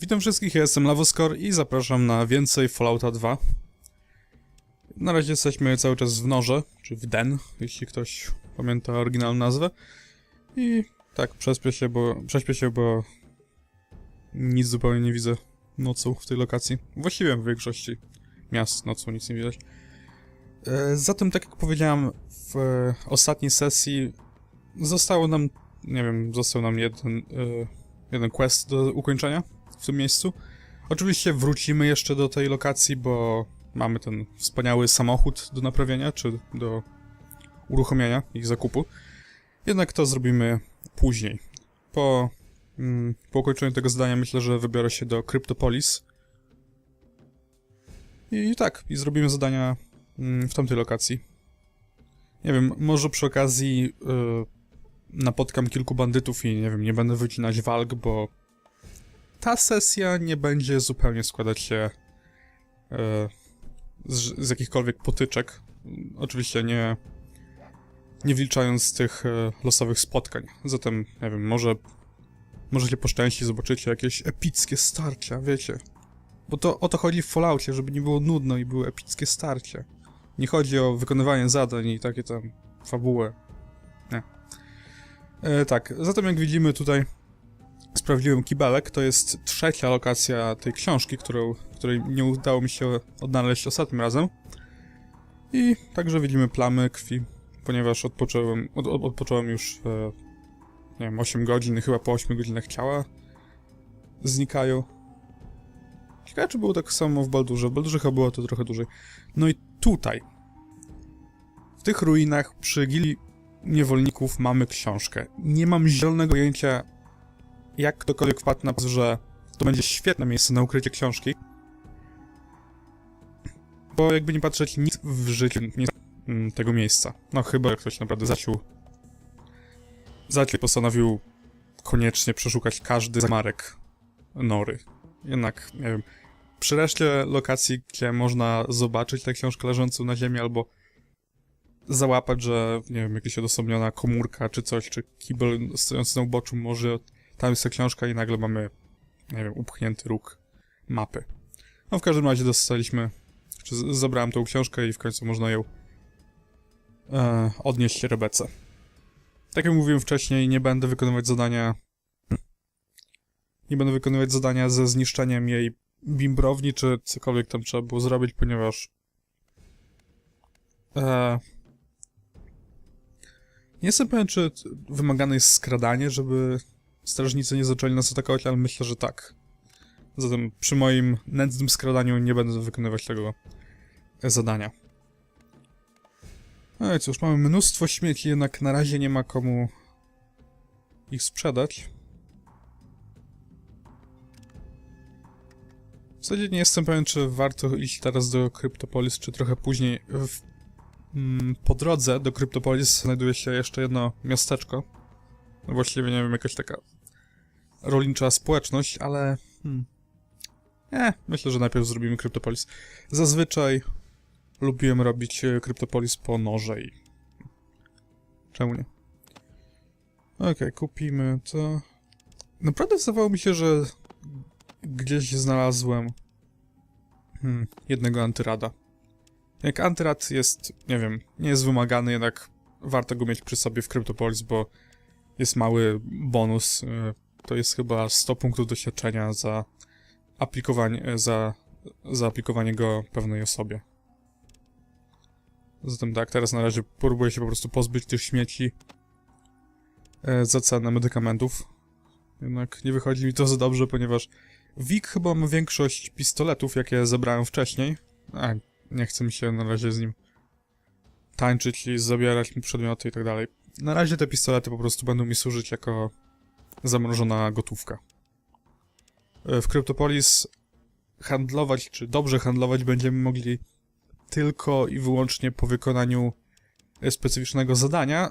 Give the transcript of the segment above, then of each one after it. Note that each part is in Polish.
Witam wszystkich, ja jestem Lavoskor i zapraszam na więcej Fallouta 2. Na razie jesteśmy cały czas w Norze, czy w Den, jeśli ktoś pamięta oryginalną nazwę. I tak, prześpię się, bo, prześpię się, bo nic zupełnie nie widzę nocą w tej lokacji. Właściwie w większości miast nocą nic nie widać. E, Zatem, tak jak powiedziałem w ostatniej sesji, zostało nam, nie wiem, został nam jeden, e, jeden quest do ukończenia w tym miejscu. Oczywiście wrócimy jeszcze do tej lokacji, bo mamy ten wspaniały samochód do naprawienia, czy do uruchomienia i zakupu. Jednak to zrobimy później. Po, mm, po ukończeniu tego zadania myślę, że wybiorę się do Cryptopolis. I tak, i zrobimy zadania mm, w tamtej lokacji. Nie wiem, może przy okazji y, napotkam kilku bandytów i nie wiem, nie będę wycinać walk, bo ta sesja nie będzie zupełnie składać się e, z, z jakichkolwiek potyczek. Oczywiście nie, nie wliczając tych e, losowych spotkań. Zatem, nie wiem, może możecie po szczęści zobaczycie jakieś epickie starcia, wiecie. Bo to o to chodzi w Falloutie, żeby nie było nudno i były epickie starcia. Nie chodzi o wykonywanie zadań i takie tam fabułę. Nie. E, tak, zatem jak widzimy tutaj sprawdziłem kibelek, to jest trzecia lokacja tej książki, którą, której nie udało mi się odnaleźć ostatnim razem. I także widzimy plamy krwi, ponieważ odpocząłem, od, od, odpocząłem już, e, nie wiem, 8 godzin, chyba po 8 godzinach ciała znikają. Ciekawe, czy było tak samo w Baldurze. W Baldurze chyba było to trochę dłużej. No i tutaj, w tych ruinach przy gili niewolników mamy książkę. Nie mam zielonego pojęcia, jak ktokolwiek wpadł na pomysł, że to będzie świetne miejsce na ukrycie książki. Bo jakby nie patrzeć, nic w życiu nie mm, tego miejsca. No chyba jak ktoś naprawdę zaciął. Zaciął postanowił koniecznie przeszukać każdy zamarek nory. Jednak, nie wiem, przy reszcie lokacji, gdzie można zobaczyć tę książkę leżącą na ziemi albo załapać, że, nie wiem, jakaś odosobniona komórka czy coś, czy kibel stojący na uboczu może tam jest ta książka i nagle mamy, nie wiem, upchnięty róg mapy. No w każdym razie dostaliśmy, czy zabrałem tą książkę i w końcu można ją e, odnieść Rebece. Tak jak mówiłem wcześniej, nie będę wykonywać zadania nie będę wykonywać zadania ze zniszczeniem jej bimbrowni, czy cokolwiek tam trzeba było zrobić, ponieważ e, nie jestem pewien, czy wymagane jest skradanie, żeby strażnicy nie zaczęli nas atakować, ale myślę, że tak. Zatem przy moim nędznym skradaniu nie będę wykonywać tego zadania. No i cóż, mamy mnóstwo śmieci, jednak na razie nie ma komu ich sprzedać. W zasadzie nie jestem pewien, czy warto iść teraz do Cryptopolis, czy trochę później. W, mm, po drodze do Cryptopolis znajduje się jeszcze jedno miasteczko. No właściwie, nie wiem, jakaś taka rolnicza społeczność, ale... Hmm. Nie, myślę, że najpierw zrobimy Cryptopolis. Zazwyczaj lubiłem robić e, Cryptopolis po noże i... Czemu nie? Okej, kupimy to... Naprawdę zdawało mi się, że gdzieś znalazłem hmm, jednego antyrada. Jak antyrad jest, nie wiem, nie jest wymagany, jednak warto go mieć przy sobie w Cryptopolis, bo jest mały bonus. To jest chyba 100 punktów doświadczenia za aplikowanie, za, za aplikowanie go pewnej osobie. Zatem tak, teraz na razie próbuję się po prostu pozbyć tych śmieci e, za cenę medykamentów. Jednak nie wychodzi mi to za dobrze, ponieważ Wik chyba ma większość pistoletów, jakie zebrałem wcześniej. A, nie chcę mi się na razie z nim tańczyć i zabierać mu przedmioty i tak dalej. Na razie te pistolety po prostu będą mi służyć jako zamrożona gotówka. E, W Cryptopolis handlować, czy dobrze handlować będziemy mogli tylko i wyłącznie po wykonaniu e, specyficznego zadania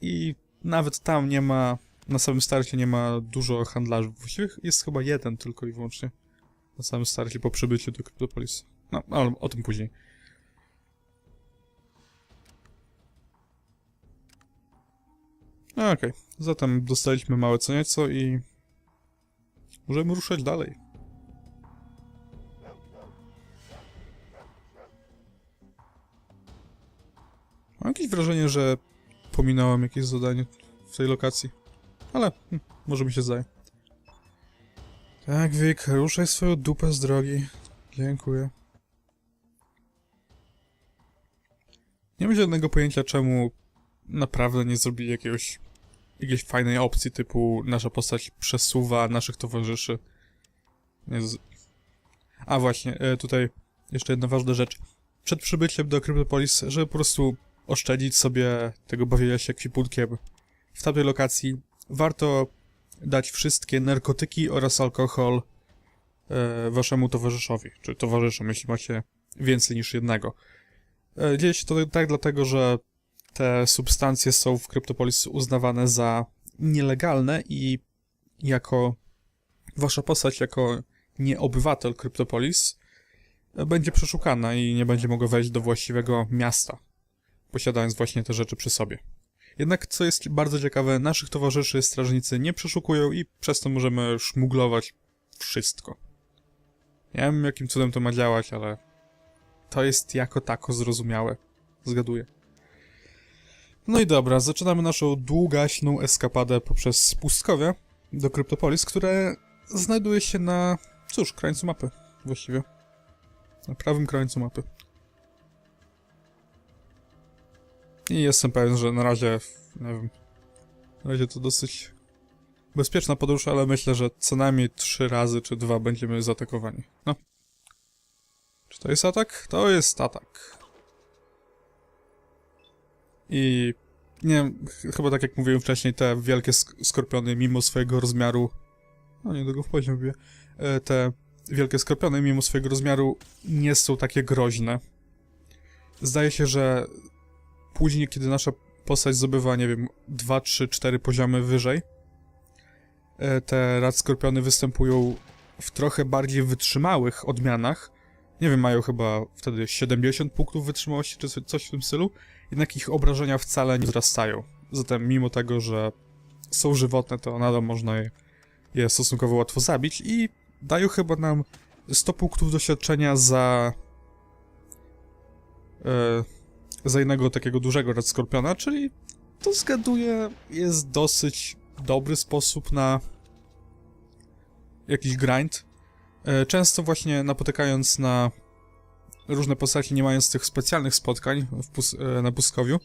i nawet tam nie ma, na samym starcie nie ma dużo handlarzy. Właściwie jest chyba jeden tylko i wyłącznie na samym starcie po przybyciu do Cryptopolis. No, ale o tym później. No, okej, okay. zatem dostaliśmy małe co nieco i możemy ruszać dalej. Mam jakieś wrażenie, że pominąłem jakieś zadanie w tej lokacji, ale hm, może mi się zdaje. Tak, Wik, ruszaj swoją dupę z drogi. Dziękuję. Nie mam żadnego pojęcia, czemu naprawdę nie zrobili jakiegoś jakiejś fajnej opcji typu nasza postać przesuwa naszych towarzyszy. Z... A właśnie, e, tutaj jeszcze jedna ważna rzecz. Przed przybyciem do Cryptopolis, żeby po prostu oszczędzić sobie tego bawienia się kwiputkiem w tamtej lokacji, warto dać wszystkie narkotyki oraz alkohol e, waszemu towarzyszowi, czy towarzyszom, jeśli macie więcej niż jednego. E, dzieje się to tak dlatego, że te substancje są w Cryptopolis uznawane za nielegalne i jako wasza postać, jako nieobywatel Cryptopolis e, będzie przeszukana i nie będzie mogła wejść do właściwego miasta, posiadając właśnie te rzeczy przy sobie. Jednak, co jest bardzo ciekawe, naszych towarzyszy strażnicy nie przeszukują i przez to możemy szmuglować wszystko. Nie wiem, jakim cudem to ma działać, ale to jest jako tako zrozumiałe. Zgaduję. No i dobra, zaczynamy naszą długaśną eskapadę poprzez pustkowie do Kryptopolis, które znajduje się na, cóż, krańcu mapy właściwie. Na prawym krańcu mapy. I jestem pewien, że na razie, nie wiem, na razie to dosyć bezpieczna podróż, ale myślę, że co najmniej trzy razy czy dwa będziemy zaatakowani. No. Czy to jest atak? To jest atak. I nie wiem, ch- chyba tak jak mówiłem wcześniej, te wielkie sk- skorpiony mimo swojego rozmiaru... No niedługo w poziom wbiję. E, Te wielkie skorpiony mimo swojego rozmiaru nie są takie groźne. Zdaje się, że później, kiedy nasza postać zdobywa, nie wiem, 2, 3, 4 poziomy wyżej, e, te rad skorpiony występują w trochę bardziej wytrzymałych odmianach. Nie wiem, mają chyba wtedy 70 punktów wytrzymałości, czy co- coś w tym stylu. Jednak ich obrażenia wcale nie wzrastają. Zatem, mimo tego, że są żywotne, to nadal można je, je stosunkowo łatwo zabić i dają chyba nam 100 punktów doświadczenia za. E, za jednego takiego dużego Red Skorpiona, czyli to zgaduję jest dosyć dobry sposób na jakiś grind. E, Często właśnie napotykając na różne postaci, nie mając tych specjalnych spotkań pus e, na pustkowiu,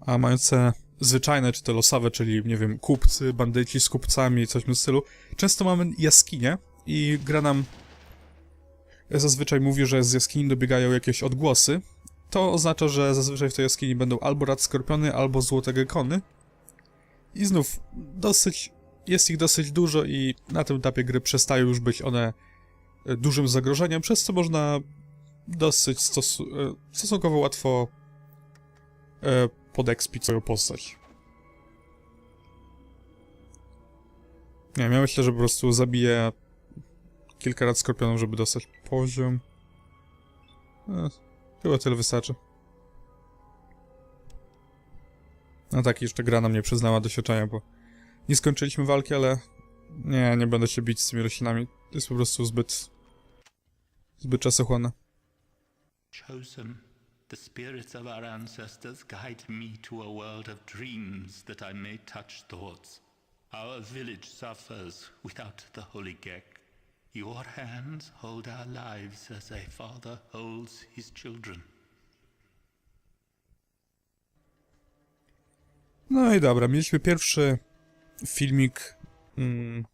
a mające zwyczajne czy te losowe, czyli nie wiem, kupcy, bandyci z kupcami, coś w tym stylu, często mamy jaskinie i gra nam zazwyczaj mówi, że z jaskini dobiegają jakieś odgłosy, to oznacza, że zazwyczaj w tej jaskini będą albo rad skorpiony, albo złote gekony. I znów, dosyć, jest ich dosyć dużo i na tym etapie gry przestają już być one e, dużym zagrożeniem, przez co można dosyć stosu e, stosunkowo łatwo e, podekspić swoją postać. Nie ja myślę, że po prostu zabiję kilka rad skorpionów, żeby dostać poziom. E, Chyba tyle wystarczy. No tak, jeszcze gra nam nie przyznała doświadczenia, bo nie skończyliśmy walki, ale nie, nie będę się bić z tymi roślinami. To jest po prostu zbyt... zbyt czasochłonne. Chosen, the spirits of our ancestors guide me to a world of dreams that I may touch thoughts. Our village suffers without the holy Gek. Your hands hold our lives as a father holds his children. No i dobra, mieliśmy pierwszy filmik mm,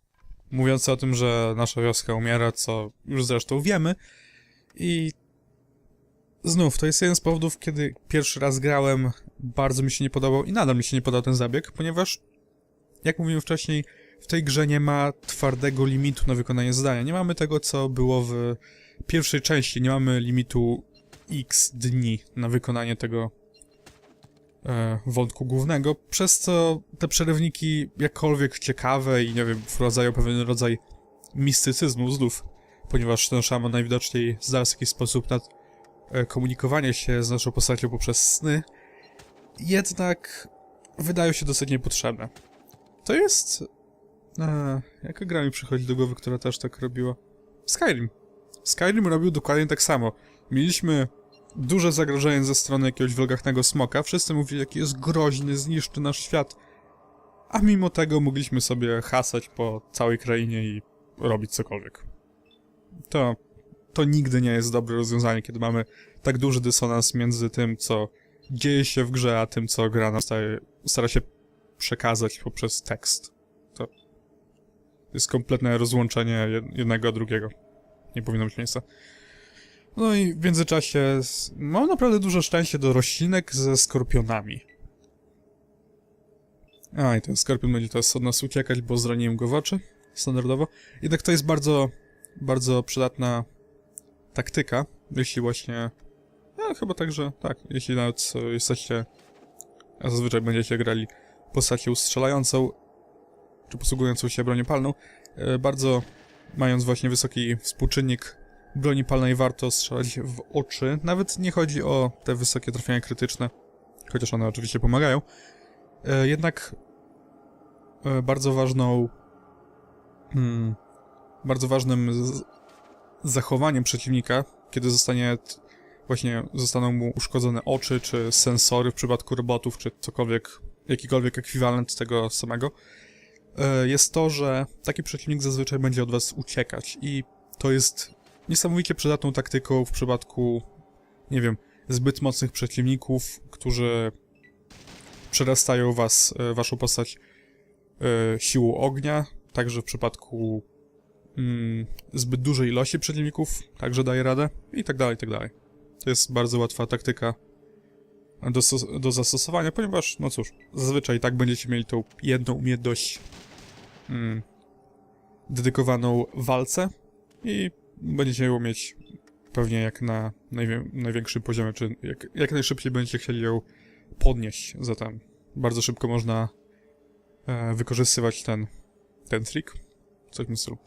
mówiący o tym, że nasza wioska umiera, co już zresztą wiemy. I znów, to jest jeden z powodów, kiedy pierwszy raz grałem, bardzo mi się nie podobał i nadal mi się nie podobał ten zabieg, ponieważ, jak mówiłem wcześniej, w tej grze nie ma twardego limitu na wykonanie zadania. Nie mamy tego, co było w pierwszej części. Nie mamy limitu x dni na wykonanie tego e, wątku głównego, przez co te przerywniki jakkolwiek ciekawe i nie wiem, wprowadzają pewien rodzaj mistycyzmu znów, ponieważ ten szaman najwidoczniej znalazł jakiś sposób na e, komunikowanie się z naszą postacią poprzez sny, jednak wydają się dosyć niepotrzebne. To jest... E, jaka gra mi przychodzi do głowy, która też tak robiła? Skyrim. Skyrim robił dokładnie tak samo. Mieliśmy duże zagrożenie ze strony jakiegoś wulgarnego smoka. Wszyscy mówili, jaki jest groźny, zniszczy nasz świat. A mimo tego mogliśmy sobie hasać po całej krainie i robić cokolwiek. To, to nigdy nie jest dobre rozwiązanie, kiedy mamy tak duży dysonans między tym, co dzieje się w grze, a tym, co gra nam stara się przekazać poprzez tekst. To jest kompletne rozłączenie jed- jednego od drugiego. Nie powinno być miejsca. No i w międzyczasie mam naprawdę dużo szczęścia do roślinek ze skorpionami. A, i ten skorpion będzie teraz od nas uciekać, bo zraniłem go w oczy, standardowo. Jednak to jest bardzo, bardzo przydatna taktyka, jeśli właśnie... Ja chyba także, tak, jeśli nawet jesteście... Zazwyczaj będziecie grali postacią strzelającą, czy posługującą się bronią palną, e, bardzo mając właśnie wysoki współczynnik broni palnej warto strzelać w oczy. Nawet nie chodzi o te wysokie trafienia krytyczne, chociaż one oczywiście pomagają. E, jednak e, bardzo ważną hmm, bardzo ważnym zachowaniem przeciwnika, kiedy zostanie właśnie zostaną mu uszkodzone oczy, czy sensory w przypadku robotów, czy cokolwiek, jakikolwiek ekwiwalent tego samego, e, jest to, że taki przeciwnik zazwyczaj będzie od was uciekać. I to jest niesamowicie przydatną taktyką w przypadku, nie wiem, zbyt mocnych przeciwników, którzy przerastają was, e, waszą postać e, siłą ognia, także w przypadku mm, zbyt dużej ilości przeciwników także daje radę i tak dalej, i tak dalej. To jest bardzo łatwa taktyka do, do zastosowania, ponieważ, no cóż, zazwyczaj tak będziecie mieli tą jedną umiejętność mm, dedykowaną walce i będziecie ją mieć pewnie jak na najwię- największym poziomie, czy jak, jak najszybciej będziecie chcieli ją podnieść. Zatem bardzo szybko można e, wykorzystywać ten, ten trik. W tym stylu.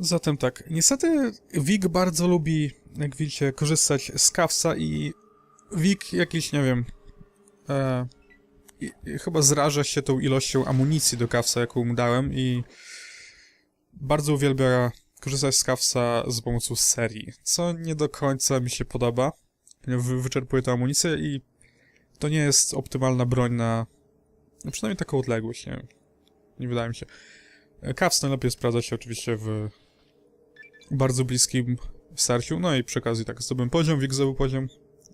Zatem tak, niestety Wig bardzo lubi, jak widzicie, korzystać z kawsa i Wig jakiś, nie wiem, e, i, i chyba zraża się tą ilością amunicji do kawsa, jaką mu dałem i bardzo uwielbia korzystać z kawsa za pomocą serii, co nie do końca mi się podoba. Wy, wyczerpuje tę amunicję i to nie jest optymalna broń na, no przynajmniej taką odległość, nie. Nie wydaje mi się. Kaws najlepiej sprawdza się oczywiście w bardzo bliskim starciu, no i przy okazji tak zdobyłem poziom, Wik zdobył poziom.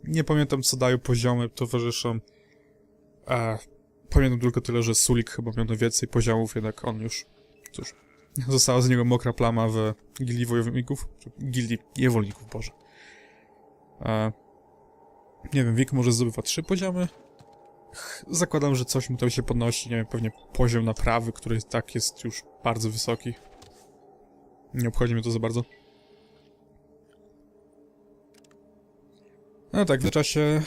Nie pamiętam co dają poziomy towarzyszom. E, pamiętam tylko tyle, że Sulik chyba miał więcej poziomów, jednak on już, cóż, została z niego mokra plama w Gildii Wojowników, Gildii Niewolników, Boże. E, nie wiem, Wik może zdobywa trzy poziomy. Zakładam, że coś mu tam się podnosi, nie wiem, pewnie poziom naprawy, który tak jest już bardzo wysoki. Nie obchodzi mnie to za bardzo. No tak, w międzyczasie...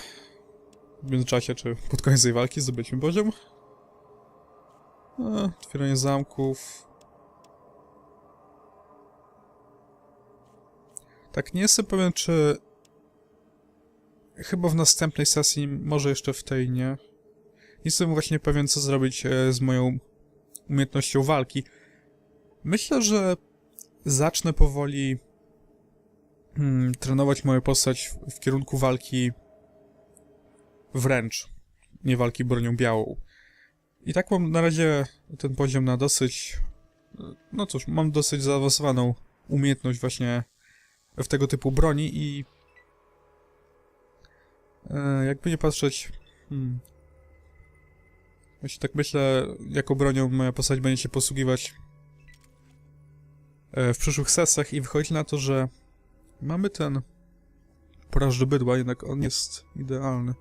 W międzyczasie, czy pod koniec tej walki zdobyliśmy poziom. A, otwieranie zamków. Tak, nie jestem pewien, czy... Chyba w następnej sesji, może jeszcze w tej nie. Nie jestem właśnie pewien, co zrobić e, z moją umiejętnością walki. Myślę, że zacznę powoli hmm, trenować moją postać w, w kierunku walki wręcz, nie walki bronią białą. I tak mam na razie ten poziom na dosyć, no cóż, mam dosyć zaawansowaną umiejętność właśnie w tego typu broni i e, jakby nie patrzeć, hmm, tak myślę, jaką bronią moja postać będzie się posługiwać w przyszłych sesjach i wychodzi na to, że mamy ten poraż do bydła, jednak on jest idealny.